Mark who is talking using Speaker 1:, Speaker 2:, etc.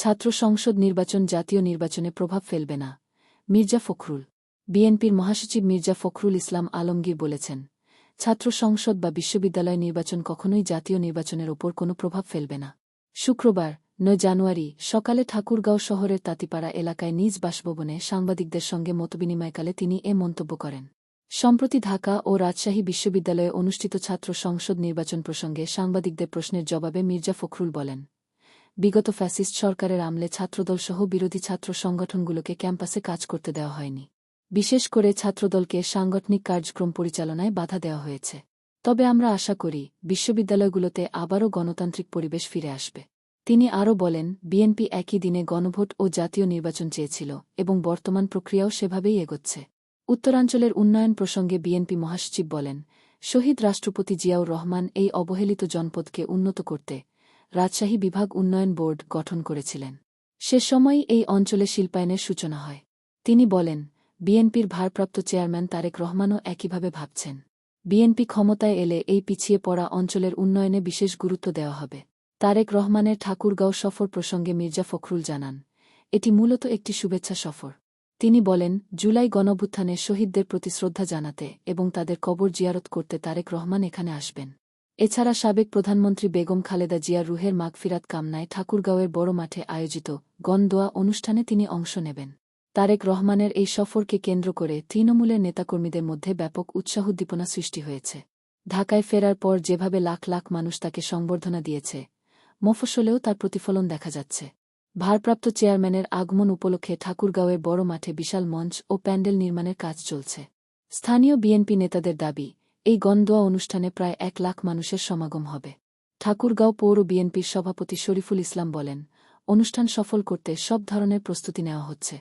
Speaker 1: ছাত্র সংসদ নির্বাচন জাতীয় নির্বাচনে প্রভাব ফেলবে না, মির্জা ফখরুল। বিএনপির মহাসচিব মির্জা ফখরুল ইসলাম আলমগীর বলেছেন, ছাত্র সংসদ বা বিশ্ববিদ্যালয় নির্বাচন কখনোই জাতীয় নির্বাচনের ওপর কোনো প্রভাব ফেলবে না। শুক্রবার, নয় জানুয়ারি, সকালে ঠাকুরগাঁও শহরের তাঁতিপাড়া এলাকায় নিজ বাসভবনে সাংবাদিকদের সঙ্গে মতবিনিময়কালে তিনি এ মন্তব্য করেন। সম্প্রতি ঢাকা ও রাজশাহী বিশ্ববিদ্যালয়ে অনুষ্ঠিত ছাত্র সংসদ নির্বাচন প্রসঙ্গে সাংবাদিকদের প্রশ্নের জবাবে মির্জা ফখরুল বলেন বিগত ফ্যাসিস্ট সরকারের আমলে ছাত্রদলসহ বিরোধী ছাত্র সংগঠনগুলোকে ক্যাম্পাসে কাজ করতে দেওয়া হয়নি। বিশেষ করে ছাত্রদলকে সাংগঠনিক কার্যক্রম পরিচালনায় বাধা দেওয়া হয়েছে। তবে আমরা আশা করি, বিশ্ববিদ্যালয়গুলোতে আবারও গণতান্ত্রিক পরিবেশ ফিরে আসবে। তিনি আরও বলেন, বিএনপি একই দিনে গণভোট ও জাতীয় নির্বাচন চেয়েছিল এবং বর্তমান প্রক্রিয়াও সেভাবেই এগোচ্ছে। উত্তরাঞ্চলের উন্নয়ন প্রসঙ্গে বিএনপি মহাসচিব বলেন, শহীদ রাষ্ট্রপতি জিয়াউর রহমান এই অবহেলিত জনপদকে উন্নত করতে রাজশাহী বিভাগ উন্নয়ন বোর্ড গঠন করেছিলেন। সে সময়ই এই অঞ্চলে শিল্পায়নের সূচনা হয়। তিনি বলেন, বিএনপির ভারপ্রাপ্ত চেয়ারম্যান তারেক রহমানও একইভাবে ভাবছেন। বিএনপি ক্ষমতায় এলে এই পিছিয়ে পড়া অঞ্চলের উন্নয়নে বিশেষ গুরুত্ব দেওয়া হবে। তারেক রহমানের ঠাকুরগাঁও সফর প্রসঙ্গে মির্জা ফখরুল জানান, এটি মূলত একটি শুভেচ্ছা সফর। তিনি বলেন, জুলাই গণভুত্থানে শহীদদের প্রতি শ্রদ্ধা জানাতে এবং তাদের কবর জিয়ারত করতে তারেক রহমান এখানে আসবেন। এছাড়া সাবেক প্রধানমন্ত্রী বেগম খালেদা জিয়া রুহের মাগফিরাত কামনায় ঠাকুরগাঁওয়ের বড় মাঠে আয়োজিত গণদোয়া অনুষ্ঠানে তিনি অংশ নেবেন। তারেক রহমানের এই সফরকে কেন্দ্র করে তৃণমূলের নেতাকর্মীদের মধ্যে ব্যাপক উৎসাহ উদ্দীপনা সৃষ্টি হয়েছে। ঢাকায় ফেরার পর যেভাবে লাখ লাখ মানুষ তাকে সংবর্ধনা দিয়েছে, মফস্বলেও তার প্রতিফলন দেখা যাচ্ছে। ভারপ্রাপ্ত চেয়ারম্যানের আগমন উপলক্ষে ঠাকুরগাঁওয়ের বড় মাঠে বিশাল মঞ্চ ও প্যান্ডেল নির্মাণের কাজ চলছে। স্থানীয় বিএনপি নেতাদের দাবি এই গন্দোয়া অনুষ্ঠানে প্রায় এক লাখ মানুষের সমাগম হবে। ঠাকুরগাঁও পৌর বিএনপির সভাপতি শরীফুল ইসলাম বলেন, অনুষ্ঠান সফল করতে সব ধরনের প্রস্তুতি নেওয়া হচ্ছে।